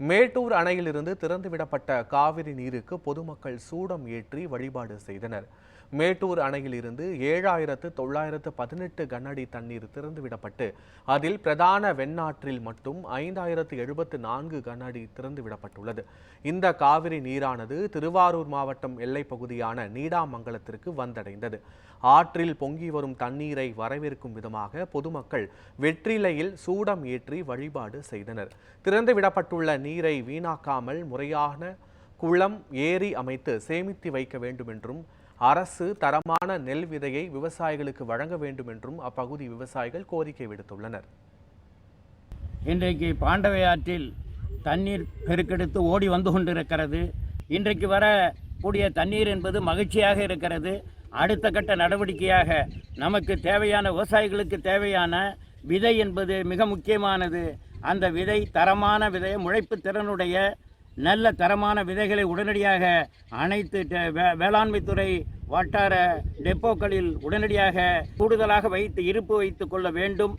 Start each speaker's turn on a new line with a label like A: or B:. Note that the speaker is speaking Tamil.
A: மேட்டூர் அணையிலிருந்து திறந்துவிடப்பட்ட காவிரி நீருக்கு பொதுமக்கள் சூடம் ஏற்றி வழிபாடு செய்தனர். மேட்டூர் அணையிலிருந்து ஏழாயிரத்து தொள்ளாயிரத்து பதினெட்டு கனஅடி தண்ணீர் திறந்துவிடப்பட்டு அதில் பிரதான வெண்ணாற்றில் மட்டும் ஐந்தாயிரத்து எழுபத்து நான்கு கனஅடி திறந்துவிடப்பட்டுள்ளது. இந்த காவிரி நீரானது திருவாரூர் மாவட்டம் எல்லைப் பகுதியான நீடாமங்கலத்திற்கு வந்தடைந்தது. ஆற்றில் பொங்கி வரும் தண்ணீரை வரவேற்கும் விதமாக பொதுமக்கள் வெற்றிலையில் சூடம் ஏற்றி வழிபாடு செய்தனர். திறந்துவிடப்பட்டுள்ள நீரை வீணாக்காமல் முறையான குளம் ஏரி அமைத்து சேமித்து வைக்க வேண்டும் என்றும் அரசு தரமான நெல் விதையை விவசாயிகளுக்கு வழங்க வேண்டும் என்றும் அப்பகுதி விவசாயிகள் கோரிக்கை விடுத்துள்ளனர்.
B: இன்றைக்கு பாண்டவை ஆற்றில் தண்ணீர் பெருக்கெடுத்து ஓடி வந்து கொண்டிருக்கிறது. இன்றைக்கு வரக்கூடிய தண்ணீர் என்பது மகிழ்ச்சியாக இருக்கிறது. அடுத்த கட்ட நடவடிக்கையாக நமக்கு தேவையான விவசாயிகளுக்கு தேவையான விதை என்பது மிக முக்கியமானது. அந்த விதை தரமான விதை முளைப்பு திறனுடைய நல்ல தரமான விதைகளை உடனடியாக அனைத்து வே- வேளாண்மைத்துறை வட்டார டெப்போக்களில் உடனடியாக கூடுதலாக வைத்து இருப்பு வைத்து கொள்ள வேண்டும்.